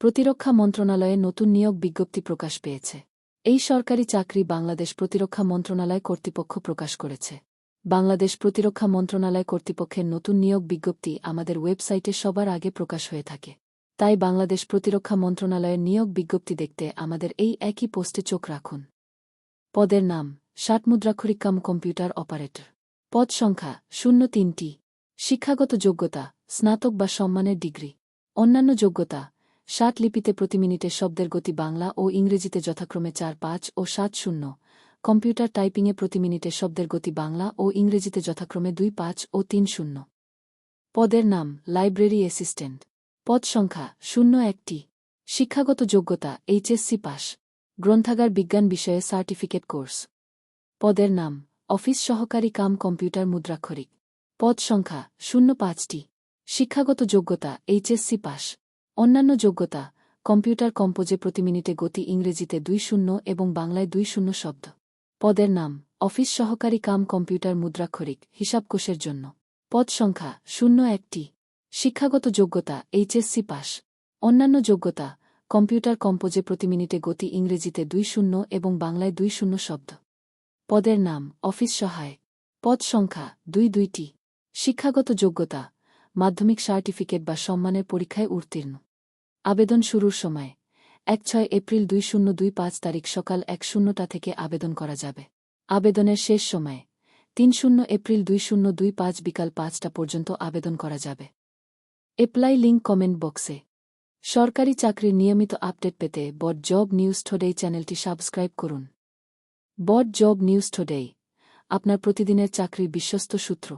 প্রতিরক্ষা মন্ত্রণালয়ে নতুন নিয়োগ বিজ্ঞপ্তি প্রকাশ পেয়েছে। এই সরকারি চাকরি বাংলাদেশ প্রতিরক্ষা মন্ত্রণালয় কর্তৃপক্ষ প্রকাশ করেছে। বাংলাদেশ প্রতিরক্ষা মন্ত্রণালয় কর্তৃপক্ষের নতুন নিয়োগ বিজ্ঞপ্তি আমাদের ওয়েবসাইটে সবার আগে প্রকাশ হয়ে থাকে। তাই বাংলাদেশ প্রতিরক্ষা মন্ত্রণালয়ের নিয়োগ বিজ্ঞপ্তি দেখতে আমাদের এই একই পোস্টে চোখ রাখুন। পদের নাম ষাট মুদ্রাক্ষরিক কাম কম্পিউটার অপারেটর। পদ সংখ্যা, শূন্য তিনটি। শিক্ষাগত যোগ্যতা, স্নাতক বা সম্মানের ডিগ্রি। অন্যান্য যোগ্যতা ষাট লিপিতে প্রতি মিনিটে শব্দের গতি বাংলা ও ইংরেজিতে যথাক্রমে চার পাঁচ ও সাত শূন্য। কম্পিউটার টাইপিংয়ে প্রতি মিনিটে শব্দের গতি বাংলা ও ইংরেজিতে যথাক্রমে দুই পাঁচ ও তিন শূন্য। পদের নাম, লাইব্রেরি অ্যাসিস্ট্যান্ট। পদ সংখ্যা, শূন্য একটি। শিক্ষাগত যোগ্যতা, এইচএসসি পাস। গ্রন্থাগার বিজ্ঞান বিষয়ে সার্টিফিকেট কোর্স। পদের নাম, অফিস সহকারী কাম কম্পিউটার মুদ্রাক্ষরিক। পদ সংখ্যা, শূন্য পাঁচটি। শিক্ষাগত যোগ্যতা, এইচএসসি পাস। অন্যান্য যোগ্যতা, কম্পিউটার কম্পোজে প্রতি মিনিটে গতি ইংরেজিতে দুই শূন্য এবং বাংলায় দুই শূন্য শব্দ। পদের নাম, অফিস সহকারী কাম কম্পিউটার মুদ্রাক্ষরিক হিসাবকোষের জন্য। পদ সংখ্যা, শূন্য একটি শিক্ষাগত যোগ্যতা এইচএসসি পাস। অন্যান্য যোগ্যতা, কম্পিউটার কম্পোজে প্রতি মিনিটে গতি ইংরেজিতে দুই শূন্য এবং বাংলায় দুই শূন্য শব্দ। পদের নাম, অফিস সহায়। পদ সংখ্যা, দুই দুইটি শিক্ষাগত যোগ্যতা, মাধ্যমিক সার্টিফিকেট বা সম্মানের পরীক্ষায় উত্তীর্ণ। আবেদন শুরুর সময়, এক ছয় এপ্রিল দুই শূন্য দুই পাঁচ তারিখ সকাল এক শূন্যটা থেকে আবেদন করা যাবে। আবেদনের শেষ সময়, তিন শূন্য এপ্রিল দুই শূন্য দুই পাঁচ বিকাল পাঁচটা পর্যন্ত আবেদন করা যাবে। এপ্লাই লিঙ্ক কমেন্ট বক্সে সরকারি চাকরির নিয়মিত আপডেট পেতে বট জব নিউজ টুডে চ্যানেলটি সাবস্ক্রাইব করুন। বট জব নিউজ টুডে আপনার প্রতিদিনের চাকরির বিশ্বস্ত সূত্র।